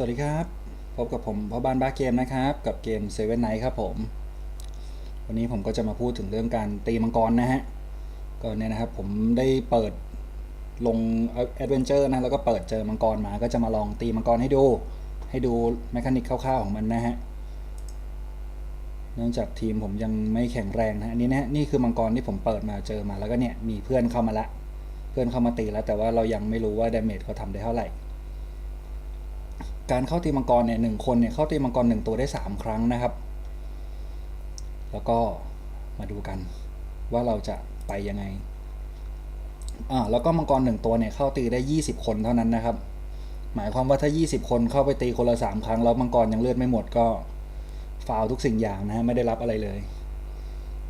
สวัสดีครับ พบกับผมพ่อบ้านบ้าเกมนะครับ กับเกม Seven Night ครับผม วันนี้ผมก็จะมาพูดถึงเรื่องการตีมังกรนะฮะ ก็เนี่ยนะครับผมได้เปิดลง Adventure นะ แล้วก็เปิดเจอมังกรมา ก็จะมาลองตีมังกรให้ดู ให้ดูแมคานิกคร่าวๆของมันนะฮะ เนื่องจากทีมผมยังไม่แข็งแรงนะอันนี้นะฮะนี่คือมังกรที่ผมเปิดมาเจอมาแล้วก็เนี่ยมีเพื่อนเข้ามาละ เพื่อนเข้ามาตีแล้วแต่ว่าเรายังไม่รู้ว่าดาเมจเขาทำได้เท่าไหร่ การเข้าตีมังกรเนี่ยหนึ่งคนเนี่ยเข้าตีมังกรหนึ่งตัวได้สามครั้งนะครับ แล้วก็มาดูกันว่าเราจะไปยังไงอ่าแล้วก็มังกรหนึ่งตัวเนี่ยเข้าตีได้ยี่สิบคนเท่านั้นนะครับ หมายความว่าถ้ายี่สิบคนเข้าไปตีคนละสามครั้งแล้วมังกรยังเลือดไม่หมดก็ฟาวทุกสิ่งอย่างนะฮะไม่ได้รับอะไรเลย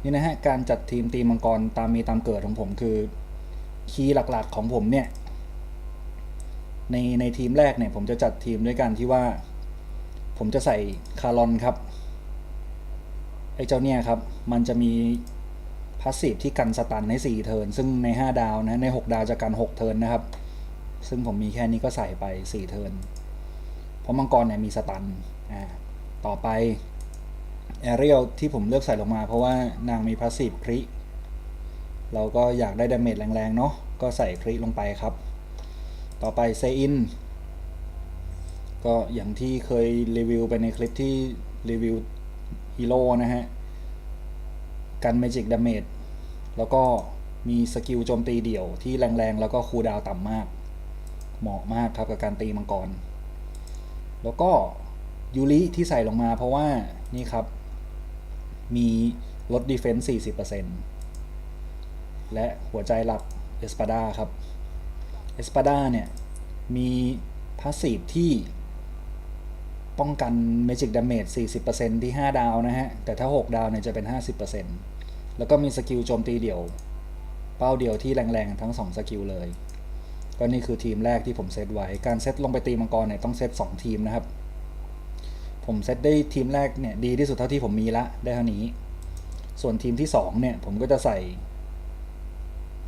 นี่นะฮะการจัดทีมตีมังกรตามมีตามเกิดของผมคือ คีย์หลักๆของผมเนี่ย ในในทีมแรกเนี่ยผมจะจัดทีมด้วยกันที่ว่า ผมจะใส่คารอนครับไอ้เจ้าเนี่ยครับ มันจะมีพาสซีฟที่กันสตันให้4เทิร์นซึ่งใน 5 ดาวนะใน 6 ดาวจะกัน 6 เทิร์นนะครับ ซึ่งผมมีแค่นี้ก็ใส่ไป 4 เทิร์นเพราะมังกรเนี่ยมีสตันอ่าต่อไปแอเรียลที่ผมเลือกใส่ลงมาเพราะว่านางมีพาสซีฟคริเราก็อยากได้ดาเมจแรงๆเนาะก็ใส่คริลงไปครับ ต่อไปเซอินก็อย่างที่เคยรีวิวไปในคลิปที่รีวิวฮีโร่นะฮะ กันเมจิกดาเมจแล้วก็มีสกิลโจมตีเดี่ยวที่แรงๆ แล้วก็คูลดาวต่ำมาก เหมาะมากครับกับการตีมังกร แล้วก็ยูริที่ใส่ลงมาเพราะว่านี่ครับ มีลดดีเฟนส์40%และหัวใจหลักเอสปาดาครับ เอสปาดาเนี่ย มีพาสซีฟที่ป้องกัน Magic Damage 40%ที่ 5 ดาวนะฮะ แต่ถ้า 6 ดาวเนี่ยจะเป็น 50%แล้วก็มีสกิลโจมตีเดี่ยว เป้าเดียวที่แรงๆ ทั้ง 2 สกิลเลย ก็นี่คือทีมแรกที่ผมเซตไว้ การเซตลงไปตีมังกรเนี่ยต้องเซต2 ทีมนะครับ ผมเซตได้ทีมแรกเนี่ยดีที่สุดเท่าที่ผมมีละได้เท่านี้ ส่วนทีมที่ 2 เนี่ยผมก็จะใส่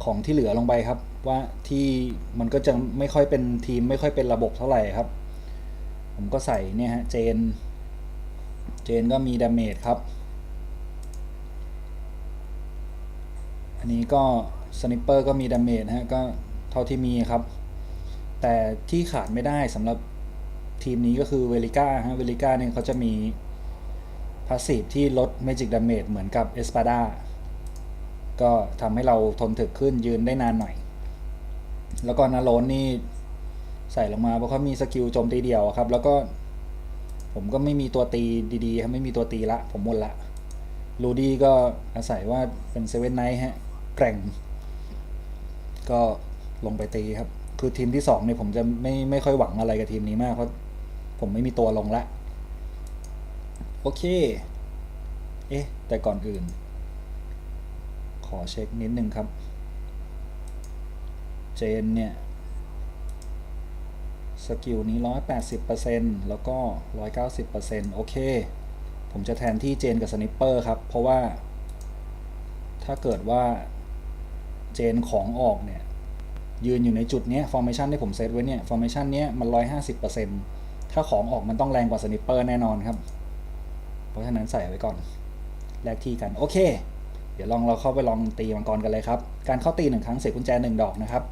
ของที่เหลือลงไปครับ ว่าที่มันก็จะไม่ค่อยเป็นทีมไม่ค่อยเป็นระบบเท่าไหร่ครับ ผมก็ใส่เนี่ยฮะเจน เจนก็มีดาเมจครับ อันนี้ก็สนิปเปอร์ก็มีดาเมจฮะก็เท่าที่มีครับ แต่ที่ขาดไม่ได้สำหรับทีมนี้ก็คือเวลิก้าฮะเวลิก้าเนี่ยเขาจะมีพาสซีฟที่ลดเมจิกดาเมจเหมือนกับเอสปาดา ก็ทำให้เราทนถึกขึ้นยืนได้นานหน่อย แล้วก็นาโรนนี่ใส่ลงมาเพราะเขามีสกิลโจมตีเดียวครับ แล้วก็ ผมก็ไม่มีตัวตีดีๆครับไม่มีตัวตีละ ผมหมดละลูดี้ก็อาศัยว่าเป็นเซเว่นไนท์ฮะแกร่ง ก็ลงไปตีครับ คือทีมที่สองเนี่ยผมจะไม่ไม่ค่อยหวังอะไรกับทีมนี้มากเพราะผมไม่มีตัวลงละ โอเค เอ๊ะ แต่ก่อนอื่น อเช็คนิดนึงครับ เจนเนี่ยสกิลนี้ 180%แล้วก็ 190%โอเค ผมจะแทนที่เจนกับสนิปเปอร์ครับ เพราะว่า ถ้าเกิดว่าเจนของออกเนี่ย ยืนอยู่ในจุดนี้ฟอร์เมชันที่ผมเซตไว้เนี่ยฟอร์เมชันนี้มัน 150%ถ้าของออกมันต้องแรงกว่าสนิปเปอร์แน่นอนครับ เพราะฉะนั้นใส่ไว้ก่อน แลกที่กัน โอเค ดี๋ยวลองเราเข้าไปลองตีมังกรกันเลยครับ การเข้าตีหนึ่งครั้งเสียกุญแจหนึ่งดอกนะครับ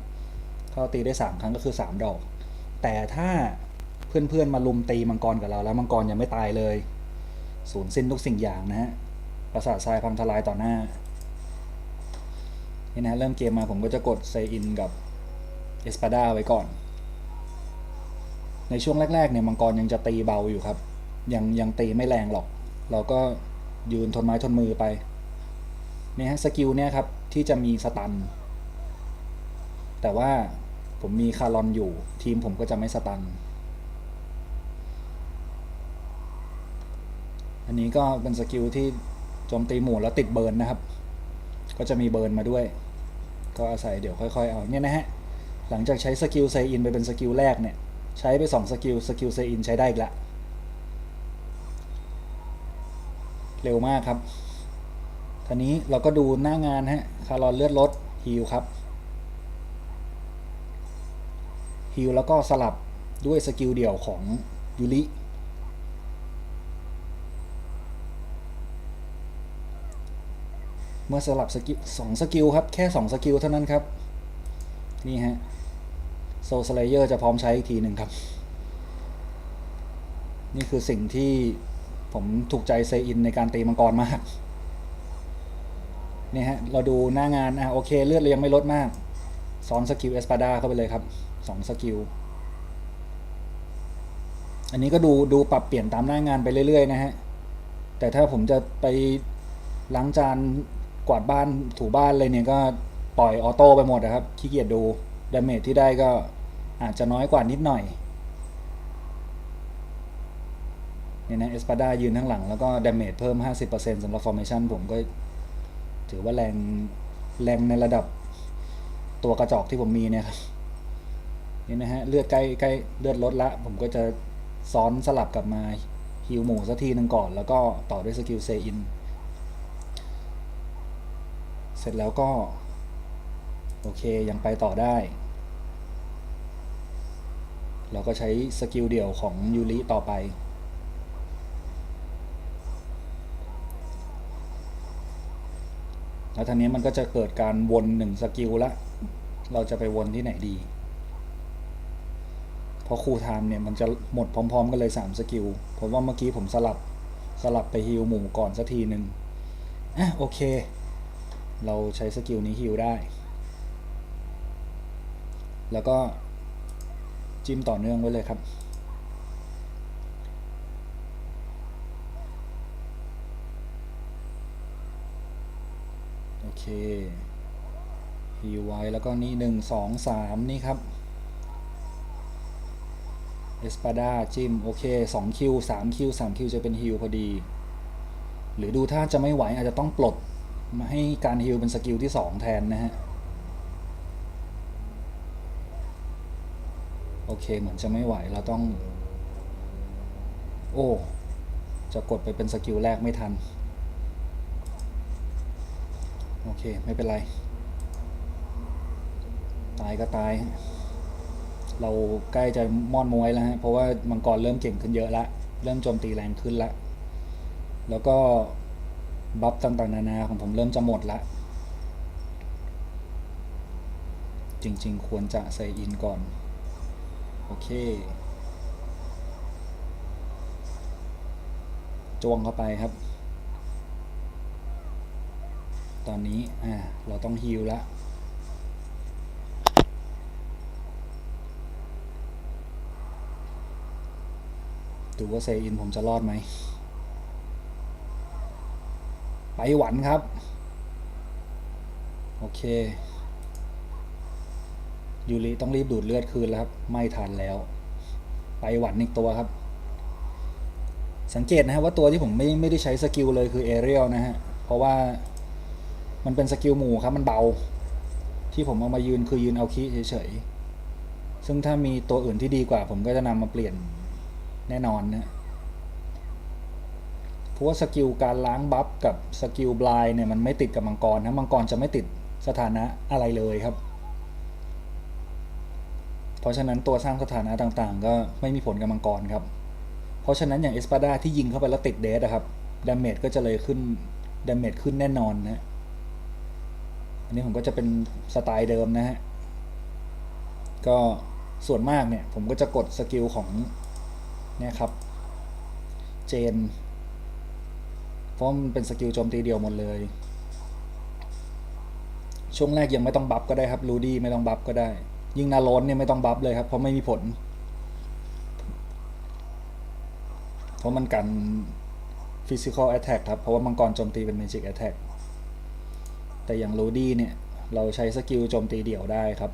เข้าตีได้สามครั้งก็คือสามดอก แต่ถ้าเพื่อนๆมาลุมตีมังกรกับเราแล้วมังกรยังไม่ตายเลยสูญสิ้นทุกสิ่งอย่างนะฮะประสาททรายพังทลายต่อหน้านี่นะเริ่มเกมมาผมก็จะกดเซอินกับเอสปาดาไว้ก่อน ในช่วงแรกๆเนี่ยมังกรยังจะตีเบาอยู่ครับ ยังยังตีไม่แรงหรอก เราก็ยืนทนไม้ทนมือไป เนี่ยฮะสกิลเนี่ยครับ ที่จะมีสตัน แต่ว่าผมมีคารอนอยู่ ทีมผมก็จะไม่สตัน อันนี้ก็เป็นสกิลที่โจมตีหมู่แล้วติดเบิร์นนะครับ ก็จะมีเบิร์นมาด้วย ก็อาศัยเดี๋ยวค่อยๆเอาเนี่ยนะฮะหลังจากใช้สกิลเซอินไปเป็นสกิลแรกเนี่ย ใช้ไป2สกิลสกิลเซอินใช้ได้อีกละ เร็วมากครับ ทีนี้เราก็ดูหน้างานฮะคารอนเลือดลดฮิลครับฮิลแล้วก็สลับด้วยสกิลเดี่ยวของยูริเมื่อสลับสกิลสองสกิลครับ แค่สองสกิลเท่านั้นครับ นี่ฮะโซสไลเยอร์จะพร้อมใช้อีกทีหนึ่งครับ นี่คือสิ่งที่ผมถูกใจเซอินในการตีมังกรมาก นี่ยฮะ เราดูหน้างานอะโอเค เลือดเรายังไม่ลดมากซ้อนสกิลเอสปาดาเข้าไปเลยครับสองสกิลอันนี้ก็ดูดูปรับเปลี่ยนตามหน้างานไปเรื่อยๆนะฮะ แต่ถ้าผมจะไปล้างจานกวาดบ้านถูบ้านเลยเนี่ยก็ปล่อยออโต้ไปหมดนะครับขี้เกียจดูดาเมจที่ได้ก็อาจจะน้อยกว่านิดหน่อยเนี่ยนะเอสปาดายืนข้างหลังแล้วก็ดาเมจเพิ่ม 50%สำหรับฟอร์เมชันผมก็ ถือว่าแรงแรงในระดับตัวกระจอกที่ผมมีเนี่ยครับนี่นะฮะเลือดใกล้ใกล้เลือดลดละ ผมก็จะซ้อนสลับกลับมาฮิวหมูสักทีหนึ่งก่อน แล้วก็ต่อด้วยสกิลเซอิน เสร็จแล้วก็ โอเคยังไปต่อได้ เราก็ใช้สกิลเดี่ยวของยูริต่อไป แล้วทีนี้มันก็จะเกิดการวนหนึ่งสกิลละเราจะไปวนที่ไหนดี เพราะคูไทม์เนี่ยมันจะหมดพร้อม ๆ กันเลย3สกิลผมว่าเมื่อกี้ผมสลับสลับไปฮิลหมู่ก่อนสักทีหนึ่งอะโอเค เราใช้สกิลนี้ฮิลได้ แล้วก็จิ้มต่อเนื่องไว้เลยครับ โอเค ฮิวไว้แล้วก็นี่หนึ่งสองสามนี่ครับเอสปาดาจิ้ม โอเคสองคิวสามคิวสามคิวจะเป็นฮิวพอดี หรือดูถ้าจะไม่ไหวอาจจะต้องปลด มาให้การฮิลเป็นสกิลที่สองแทนนะฮะ โอเคเหมือนจะไม่ไหวเราต้อง โอ้ จะกดไปเป็นสกิลแรกไม่ทัน โอเค ไม่เป็นไร ตายก็ตาย เราใกล้จะมอนมวยแล้วฮะ เพราะว่ามังกรเริ่มเก่งขึ้นเยอะละ เริ่มโจมตีแรงขึ้นละ แล้วก็บัฟต่างๆนานาของผมเริ่มจะหมดละ จริงๆ ควรจะใส่อินก่อน โอเคจวงเข้าไปครับ ตอนนี้อ่าเราต้องฮิลละดูว่าเซอินผมจะรอดไหมไปหวันครับ โอเค ยูริต้องรีบดูดเลือดคืนแล้วครับ ไม่ทันแล้ว ไปหวันอีกตัวครับ สังเกตนะครับว่าตัวที่ผมไม่ไม่ได้ใช้สกิลเลยคือเอเรียลนะฮะ เพราะว่า มันเป็นสกิลหมู่ครับมันเบา ที่ผมเอามายืนคือยืนเอาคีเฉยๆ ซึ่งถ้ามีตัวอื่นที่ดีกว่า ผมก็จะนำมาเปลี่ยนแน่นอนนะเพราะว่าสกิลการล้างบัฟกับสกิลบลายเนี่ยมันไม่ติดกับมังกรนะมังกรจะไม่ติดสถานะอะไรเลยครับ เพราะฉะนั้นตัวสร้างสถานะต่างๆ ก็ไม่มีผลกับมังกรครับ เพราะฉะนั้นอย่างเอสปาดาที่ยิงเข้าไปแล้วติดเดสอะครับดาเมจก็จะเลยขึ้นดาเมจขึ้นแน่นอนนะ อันนี้ผมก็จะเป็นสไตล์เดิมนะฮะ ก็ส่วนมากเนี่ย ผมก็จะกดสกิลของเนี่ยครับ เจน เพราะมันเป็นสกิลโจมตีเดียวหมดเลย ช่วงแรกยังไม่ต้องบัฟก็ได้ครับรูดี้ไม่ต้องบัฟก็ได้ ยิ่งนาโรนเนี่ยไม่ต้องบัฟเลยครับ เพราะไม่มีผล เพราะมันกัน physical attack ครับ เพราะว่ามังกรโจมตีเป็น magic attack แต่ แต่อย่างรูดี้เนี่ย เราใช้สกิลโจมตีเดี่ยวได้ครับ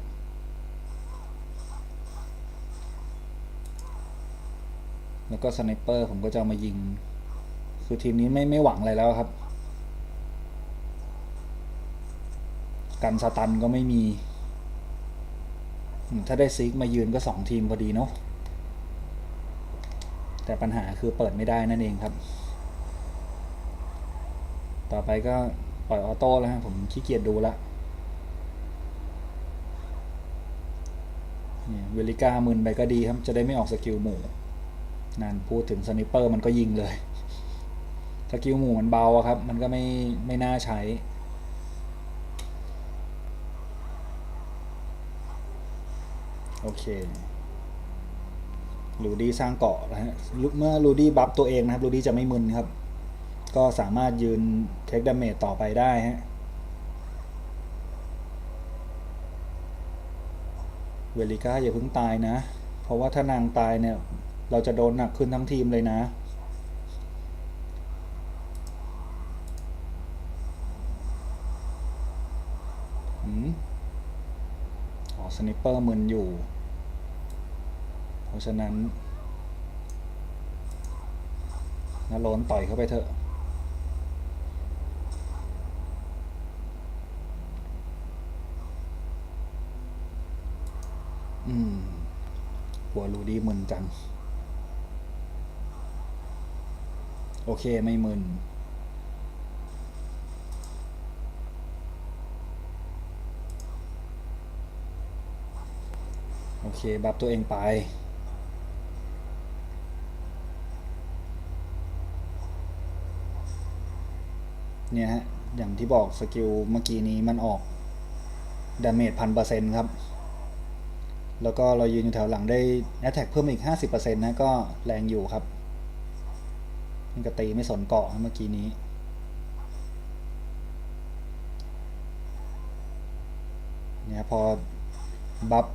แล้วก็สไนเปอร์ผมก็จะามายิง คือทีมนี้ไม่ไม่หวังอะไรแล้วครับ กันสตันก็ไม่มี ถ้าได้ซิกมายืนก็สองทีมพอดีเนาะแต่ปัญหาคือเปิดไม่ได้นั่นเองครับ ต่อไปก็ ปล่อยออโต้แล้วฮะผมขี้เกียจดูละเวลิก้ามึนไปก็ดีครับ จะได้ไม่ออกสกิลหมู่นั่นพูดถึงสนิปเปอร์มันก็ยิงเลย สกิลหมู่มันเบาครับ มันก็ไม่ไม่น่าใช้โอเคลูดี้สร้างเกาะนะฮะลุเมื่อลูดี้บัฟตัวเองนะครับลูดี้จะไม่มึนครับ ก็สามารถยืนเทคดาเมจต่อไปได้ฮะเวลิก้าอย่าเพิ่งตายนะ เพราะว่าถ้านางตายเนี่ย เราจะโดนหนักขึ้นทั้งทีมเลยนะ อ๋อ สนิปเปอร์มึนอยู่ เพราะฉะนั้นนาโลนต่อยเข้าไปเถอะ อืม ดีมึนจัง โอเคไม่มึนโอเค บัฟตัวเองไป เนี่ยฮะ อย่างที่บอกสกิลเมื่อกี้นี้มันออกดาเมจพันเปอร์เซ็นต์ครับ แล้วก็เรายืนอยู่แถวหลังได้ Attack เพิ่มอีก 50%นะก็แรงอยู่ครับมันก็ตีไม่สนเกาะเมื่อกี้นี้ เนี่ยพอบัฟ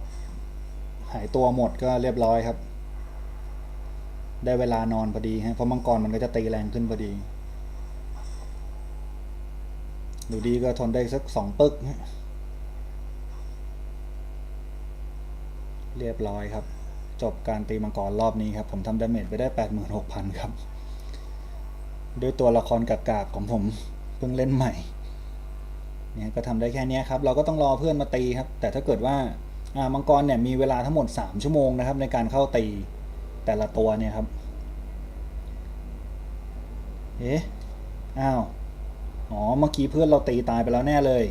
หายตัวหมดก็เรียบร้อยครับ ได้เวลานอนพอดีฮะเพราะมังกรมันก็จะตีแรงขึ้นพอดี ดูดีก็ทนได้สักสองปึกฮะ เรียบร้อยครับ จบการตีมังกรรอบนี้ครับ ผมทำดาเมจไปได้ 86,000 ครับ ด้วยตัวละครกากๆของผมเพิ่งเล่นใหม่เนี่ยก็ทำได้แค่นี้ครับ เราก็ต้องรอเพื่อนมาตีครับ แต่ถ้าเกิดว่าามังกรเนี่ยมีเวลาทั้งหมด 3 ชั่วโมงนะครับ ในการเข้าตีแต่ละตัวเนี่ยครับ เอ๊ะ อ้าว อ๋อ เมื่อกี้เพื่อนเราตีตายไปแล้วแน่เลย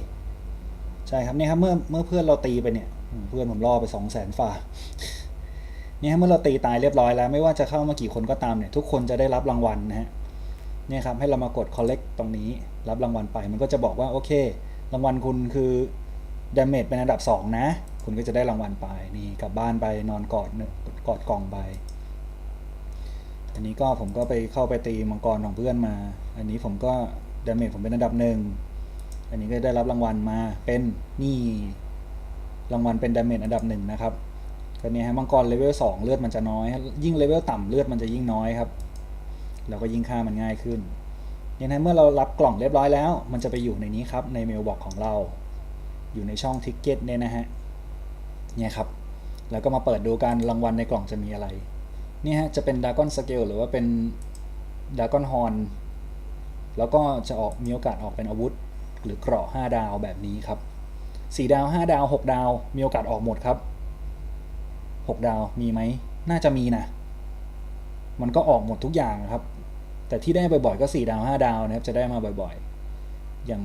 ใช่ครับเนี่ยครับ เมื่อเมื่อเพื่อนเราตีไปเนี่ย เพื่อนผมล่อไปสองแสนฝ่าเนี่ยเมื่อเราตีตายเรียบร้อยแล้ว ไม่ว่าจะเข้ามากี่คนก็ตามเนี่ย ทุกคนจะได้รับรางวัลนะฮะเนี่ยครับให้เรามากด collect ตรงนี้ รับรางวัลไป มันก็จะบอกว่าโอเค รางวัลคุณคือ damage เป็นอันดับ 2 นะ คุณก็จะได้รางวัลไปนี่กลับบ้านไปนอนกอดเนอะกอดกล่องไปอันนี้ก็ผมก็ไปเข้าไปตีมังกรของเพื่อนมา อันนี้ผมก็ damage ผมเป็นอันดับหนึ่งอันนี้ก็ได้รับรางวัลมาเป็นนี่ รางวัลเป็น damage อันดับหนึ่งนะครับก็เนี่ยฮะมังกรเลเวล2เลือดมันจะน้อย ยิ่งเลเวลต่ำเลือดมันจะยิ่งน้อยครับเราก็ยิ่งฆ่ามันง่ายขึ้นอย่างนั้นเมื่อเรารับกล่องเรียบร้อยแล้ว มันจะไปอยู่ในนี้ครับในเมลบอกของเรา อยู่ในช่องทิกเก็ตเนี่ยนะฮะเนี่ยครับแล้วก็มาเปิดดูการรางวัลในกล่องจะมีอะไรเนี่ยฮะจะเป็นดากอนสเกลหรือว่าเป็นดากอนฮอนแล้วก็จะออกมีโอกาสออกเป็นอาวุธ หรือเกราะ5ดาวแบบนี้ครับ 4 ดาว 5 ดาว 6 ดาว มีโอกาสออกหมดครับ 6 ดาวมีไหม น่าจะมีนะ มันก็ออกหมดทุกอย่างครับ แต่ที่ได้บ่อยๆก็ 4 ดาว 5 ดาวนะครับ จะได้มาบ่อยๆ อย่าง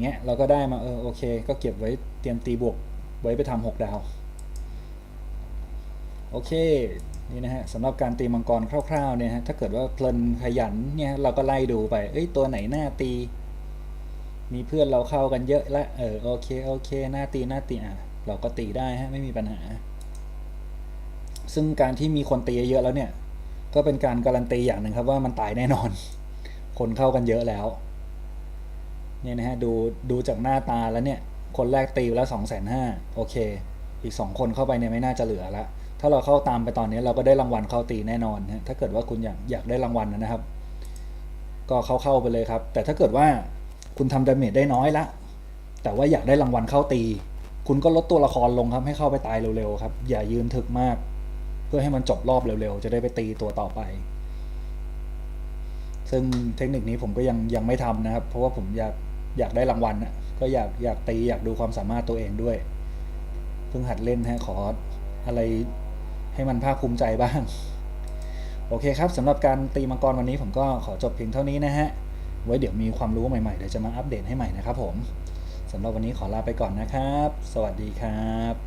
เงี้ยเราก็ได้มาเออโอเค ก็เก็บไว้เตรียมตีบวกไว้ไปทำ6ดาว โอเคนี่นะฮะสำหรับการตีมังกรคร่าวๆเนี่ยฮะถ้าเกิดว่าเพลินขยันเนี่ยเราก็ไล่ดูไปเอ้ยตัวไหนหน้าตี มีเพื่อนเราเข้ากันเยอะละเออโอเคโอเคหน้าตีหน้าตีอะเราก็ตีได้ฮะไม่มีปัญหา ซึ่งการที่มีคนตีเยอะแล้วเนี่ย ก็เป็นการการันตีอย่างหนึ่งครับว่ามันตายแน่นอน คนเข้ากันเยอะแล้วเนี่ยนะฮะดูดูจากหน้าตาแล้วเนี่ย คนแรกตีแล้วสองแสนห้าโอเค อีกสองคนเข้าไปเนี่ยไม่น่าจะเหลือละถ้าเราเข้าตามไปตอนนี้เราก็ได้รางวัลเข้าตีแน่นอนฮะถ้าเกิดว่าคุณอยากอยากได้รางวัลนะครับ ก็เข้าเข้าไปเลยครับ แต่ถ้าเกิดว่า คุณทำดาเมจได้น้อยละ แต่ว่าอยากได้รางวัลเข้าตี คุณก็ลดตัวละครลงครับ ให้เข้าไปตายเร็วๆครับ อย่ายืนถึกมาก เพื่อให้มันจบรอบเร็วๆ จะได้ไปตีตัวต่อไป ซึ่งเทคนิคนี้ผมก็ยังยังไม่ทำนะครับ เพราะว่าผมอยากอยากได้รางวัลนะก็อยากอยากตีอยากดูความสามารถตัวเองด้วย เพิ่งหัดเล่นฮะขออะไรให้มันภาคภูมิใจบ้าง โอเคครับสำหรับการตีมังกรวันนี้ผมก็ขอจบเพียงเท่านี้นะฮะ ไว้เดี๋ยวมีความรู้ใหม่ๆเดี๋ยวจะมาอัปเดตให้ใหม่นะครับผมสำหรับวันนี้ขอลาไปก่อนนะครับ สวัสดีครับ